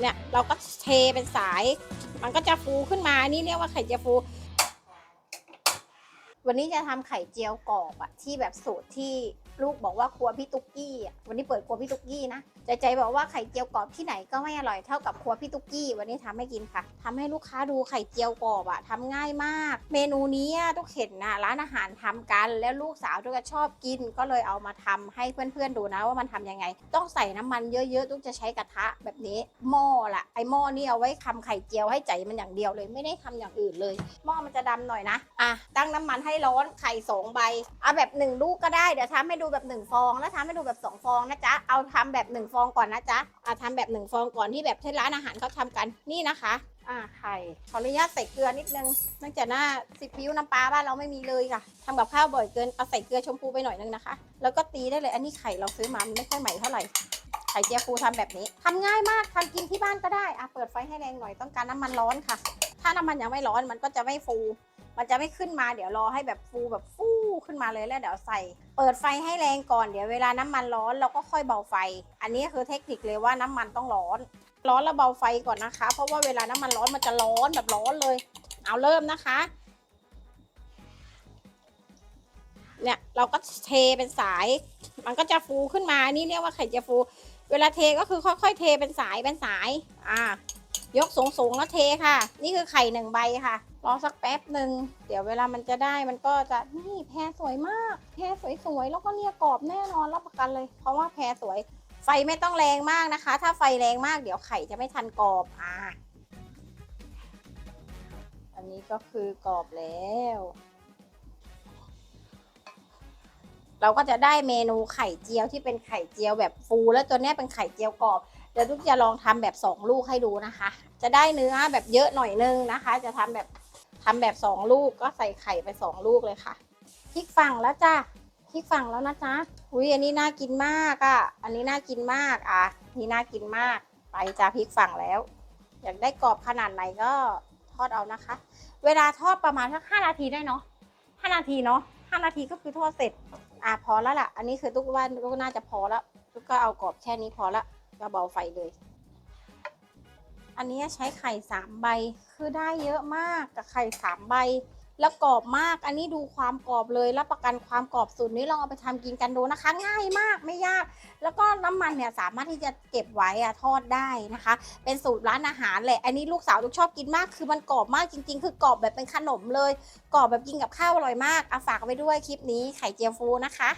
เนี่ยเราก็เทเป็นสาย มันก็จะฟูขึ้นมานี่เรียกว่าไข่เจียวฟู วันนี้จะทำไข่เจียวกรอบอะที่แบบสูตรที่ ลูกบอกว่าครัวพี่ตุ๊กกี้อะวันนี้เปิดครัวพี่ตุ๊กกี้นะใจใจบอกว่าไข่เจียวกรอบที่ไหนก็ไม่อร่อยเท่ากับครัวพี่ตุ๊กกี้ วันนี้ทำให้กินค่ะทำให้ลูกค้าดูไข่เจียวกรอบอะทำง่ายมาก เมนูนี้อะทุกเห็นนะร้านอาหารทำกัน แล้วลูกสาวทุกก็ชอบกิน ก็เลยเอามาทำให้เพื่อนๆดูนะว่ามันทำยังไง ต้องใส่น้ำมันเยอะๆทุกจะใช้กระทะแบบนี้หม้อละไอหม้อนี่เอาไว้ทำไข่เจียวให้ใจมันอย่างเดียวเลยไม่ได้ทำอย่างอื่นเลยหม้อมันจะดำหน่อยนะอะตั้งน้ำมันให้ร้อนไข่สองใบเอาแบบหนึ่งลูกก็ได้เดี๋ยวทำให้ดูแบบหนึ่งฟองแล้วทำให้ดูแบบสองฟองนะจ๊ะเอาทำแบบหนึ่งฟองก่อนนะจ๊ะอะทำแบบหนึ่งฟองก่อนที่แบบที่ร้านอาหารเขาทำกันนี่นะคะอะไข่ขออนุญาตใส่เกลือนิดนึงเนื่องจากหน้าซีอิ๊วน้ำปลาบ้านเราไม่มีเลยค่ะทำกับข้าวบ่อยเกินเอาใส่เกลือชมพูไปหน่อยนึงนะคะ แล้วก็ตีได้เลยอันนี้ไข่เราซื้อมาไม่ค่อยใหม่เท่าไหร่ไข่เจียวฟูทำแบบนี้ทำง่ายมากทำกินที่บ้านก็ได้อะเปิดไฟให้แรงหน่อยต้องการน้ำมันร้อนค่ะ ถ้าน้ำมันยังไม่ร้อนมันก็จะไม่ฟู มันจะไม่ขึ้นมาเดี๋ยวรอให้แบบฟูแบบฟู ขึ้นมาเลยแล้วเดี๋ยวใส่ เปิดไฟให้แรงก่อนเดี๋ยวเวลาน้ำมันร้อนเราก็ค่อยเบาไฟ อันนี้คือเทคนิคเลยว่าน้ำมันต้องร้อน ร้อนแล้วเบาไฟก่อนนะคะ เพราะว่าเวลาน้ำมันร้อนมันจะร้อนแบบร้อนเลย เอาเริ่มนะคะเนี่ยเราก็เทเป็นสาย มันก็จะฟูขึ้นมานนี่เรียกว่าไข่เจียวฟู เวลาเทก็คือค่อยๆ เทเป็นสายเป็นสาย อ่า ยกสูงๆแล้วเทค่ะ นี่คือไข่หนึ่งใบค่ะ รอสักแป๊บหนึ่ง เดี๋ยวเวลามันจะได้มันก็จะนี่แพรสวยมาก แพรสวยๆ แล้วก็เนี่ยกรอบแน่นอนรับประกันเลย เพราะว่าแพรสวย ไฟไม่ต้องแรงมากนะคะ ถ้าไฟแรงมากเดี๋ยวไข่จะไม่ทันกรอบอ่าอันนี้ก็คือกรอบแล้ว เราก็จะได้เมนูไข่เจียวที่เป็นไข่เจียวแบบฟู แล้วตัวนี้เป็นไข่เจียวกรอบ เดี๋ยวทุกจะลองทำแบบสองลูกให้ดูนะคะ จะได้เนื้อแบบเยอะหน่อยนึงนะคะ จะทำแบบทำแบบสองลูกก็ใส่ไข่ไปสองลูกเลยค่ะพริกฝั่งแล้วจ้าพริกฝั่งแล้วนะจ๊ะอุ้ยอันนี้น่ากินมากอะ่ะ อันนี้น่ากินมากอะนี่น่ากินมาก ไปจ้าพริกฝั่งแล้ว อยากได้กรอบขนาดไหนก็ทอดเอานะคะ เวลาทอดประมาณสักห้านาทีได้เนาะห้านาทีเนาะห้านาทีก็คือทอดเสร็จ อะพอแล้วล่ะ อันนี้คือทุกว่าทุกน่าจะพอแล้วทุกก็เอากรอบแค่นี้พอละ ก็เบาไฟเลย อันนี้ใช้ไข่สามใบคือได้เยอะมากกับไข่สามใบ แล้วกรอบมาก อันนี้ดูความกรอบเลยรับประกันความกรอบสูตรนี้ลองเอาไปทำกินกันดูนะคะ ง่ายมากไม่ยาก แล้วก็น้ำมันเนี่ยสามารถที่จะเก็บไว้อะทอดได้นะคะ เป็นสูตรร้านอาหารแหละ อันนี้ลูกสาวทุกชอบกินมาก คือมันกรอบมากจริง ๆ คือกรอบแบบเป็นขนมเลย กรอบแบบกินกับข้าวอร่อยมากเอาฝากไว้ด้วยคลิปนี้ไข่เจียวฟูนะคะ